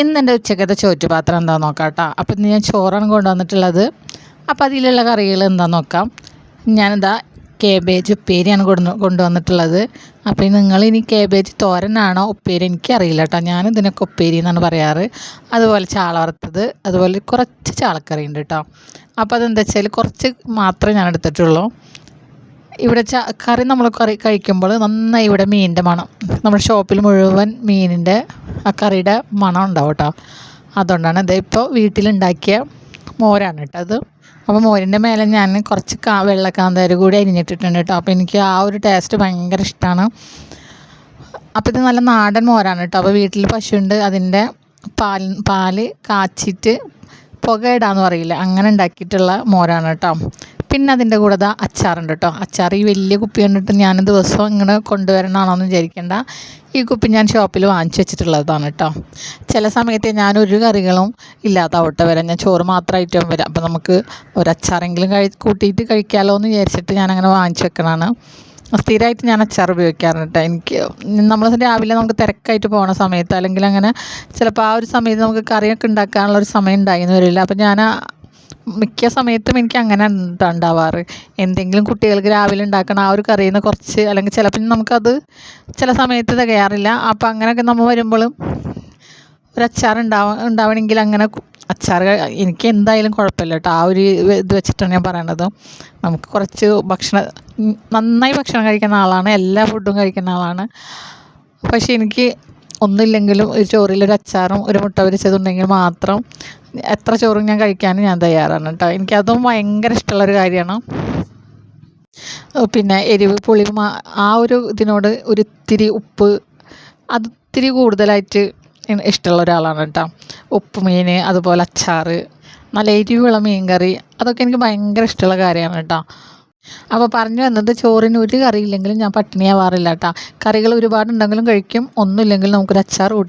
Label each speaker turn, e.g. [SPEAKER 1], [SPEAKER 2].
[SPEAKER 1] ഇന്ന് എന്റെ ഉച്ചക്കത്തെ ചോറ്റുപാത്രം എന്താ നോക്കാം കേട്ടോ അപ്പം ഇന്ന് ഞാൻ ചോറാണ് കൊണ്ടുവന്നിട്ടുള്ളത്. അപ്പം അതിലുള്ള കറികൾ എന്താ നോക്കാം. ഞാനെന്താ കേബേജ് ഉപ്പേരിയാണ് കൊണ്ടു കൊണ്ടുവന്നിട്ടുള്ളത്. അപ്പോൾ നിങ്ങൾ ഇനി കേബേജ് തോരനാണോ ഉപ്പേരി? എനിക്കറിയില്ല കേട്ടോ ഞാൻ ഇതിനൊക്കെ ഉപ്പേരി എന്നാണ് പറയാറ്. അതുപോലെ ചാള വറുത്തത് അതുപോലെ കുറച്ച് ചാളക്കറി ഉണ്ട് കേട്ടോ. അപ്പോൾ അതെന്താ വെച്ചാൽ കുറച്ച് മാത്രമേ ഞാൻ എടുത്തിട്ടുള്ളൂ. ഇവിടെ ച കറി നമ്മൾ കറി കഴിക്കുമ്പോൾ നന്നായി ഇവിടെ മീനിന്റെ മണം. നമ്മുടെ ഷോപ്പിൽ മുഴുവൻ മീനിന്റെ ആ കറിയുടെ മണം ഉണ്ടാവും കേട്ടോ അതുകൊണ്ടാണ് ഇത് ഇപ്പോൾ വീട്ടിലുണ്ടാക്കിയ മോരാണ് കേട്ടോ അത്. അപ്പോൾ മോരിന്റെ മേലെ ഞാൻ കുറച്ച് കാ വെള്ളക്കാന്താരി കൂടി അരിഞ്ഞിട്ടിട്ടുണ്ട് കേട്ടോ അപ്പോൾ എനിക്ക് ആ ഒരു ടേസ്റ്റ് ഭയങ്കര ഇഷ്ടമാണ് അപ്പോൾ ഇത് നല്ല നാടൻ മോരാണ് കേട്ടോ അപ്പോൾ വീട്ടിൽ പശുണ്ട് അതിന്റെ പാൽ പാൽ കാച്ചിട്ട് പുകയിടാന്ന് പറയില്ല അങ്ങനെ ഉണ്ടാക്കിയിട്ടുള്ള മോരാണ് കേട്ടോ പിന്നെ അതിന്റെ കൂടെ ദാ അച്ചാറുണ്ട് കേട്ടോ അച്ചാർ ഈ വലിയ കുപ്പി കണ്ടിട്ട് ഞാൻ ദിവസവും ഇങ്ങനെ കൊണ്ടുവരണമാണോന്ന് വിചാരിക്കേണ്ട. ഈ കുപ്പി ഞാൻ ഷോപ്പിൽ വാങ്ങിച്ചു വെച്ചിട്ടുള്ളതാണ് കേട്ടോ ചില സമയത്ത് ഞാൻ ഒരു കറികളും ഇല്ലാത്ത വരാം ഞാൻ ചോറ് മാത്രമായിട്ടും വരാം. അപ്പോൾ നമുക്ക് ഒരച്ചാറെങ്കിലും കഴി കൂട്ടിയിട്ട് കഴിക്കാമല്ലോ എന്ന് വിചാരിച്ചിട്ട് ഞാൻ അങ്ങനെ വാങ്ങിച്ചു വെക്കണതാണ്. സ്ഥിരമായിട്ട് ഞാൻ അച്ചാർ ഉപയോഗിക്കാറുണ്ട് കേട്ടോ എനിക്ക് നമ്മൾ രാവിലെ നമുക്ക് തിരക്കായിട്ട് പോകുന്ന സമയത്ത് അല്ലെങ്കിൽ അങ്ങനെ ചിലപ്പോൾ ആ ഒരു സമയത്ത് നമുക്ക് കറിയൊക്കെ ഉണ്ടാക്കാനുള്ള ഒരു സമയം ഉണ്ടായിരുന്നു വരില്ല. അപ്പോൾ ഞാൻ മിക്ക സമയത്തും എനിക്ക് അങ്ങനെ ഉണ്ടാവാറ്. എന്തെങ്കിലും കുട്ടികൾക്ക് രാവിലെ ഉണ്ടാക്കണം ആ ഒരു കറിയിൽ നിന്ന് കുറച്ച് അല്ലെങ്കിൽ ചിലപ്പോൾ നമുക്കത് ചില സമയത്ത് തികയാറില്ല. അപ്പോൾ അങ്ങനെയൊക്കെ നമ്മൾ വരുമ്പോഴും ഒരു അച്ചാർ ഉണ്ടാവ ഉണ്ടാവണമെങ്കിൽ അങ്ങനെ അച്ചാർ എനിക്ക് എന്തായാലും കുഴപ്പമില്ല കേട്ടോ. ആ ഒരു ഇത് വെച്ചിട്ടാണ് ഞാൻ പറയണത്. നമുക്ക് കുറച്ച് ഭക്ഷണം നന്നായി ഭക്ഷണം കഴിക്കുന്ന ആളാണ് എല്ലാ ഫുഡും കഴിക്കുന്ന ആളാണ്. പക്ഷേ എനിക്ക് ഒന്നുമില്ലെങ്കിലും ഒരു ചോറിലൊരു അച്ചാറും ഒരു മുട്ട പൊരിച്ചതുണ്ടെങ്കിൽ മാത്രം എത്ര ചോറും ഞാൻ കഴിക്കാനും ഞാൻ തയ്യാറാണ് കേട്ടോ. എനിക്കതും ഭയങ്കര ഇഷ്ടമുള്ളൊരു കാര്യമാണ്. പിന്നെ എരിവ് പുളി ആ ഒരു ഇതിനോട് ഒരു ഇത്തിരി ഉപ്പ് അത് ഇത്തിരി കൂടുതലായിട്ട് ഇഷ്ടമുള്ള ഒരാളാണ് കേട്ടോ. ഉപ്പ് മീൻ അതുപോലെ അച്ചാർ നല്ല എരിവുള്ള മീൻ കറി അതൊക്കെ എനിക്ക് ഭയങ്കര ഇഷ്ടമുള്ള കാര്യമാണ് കേട്ടോ. അപ്പോൾ പറഞ്ഞു വന്നത് ചോറിന് ഒരു കറിയില്ലെങ്കിലും ഞാൻ പട്ടിണിയാവാറില്ല കേട്ടോ. കറികൾ ഒരുപാടുണ്ടെങ്കിലും കഴിക്കും ഒന്നുമില്ലെങ്കിലും നമുക്കൊരു അച്ചാർ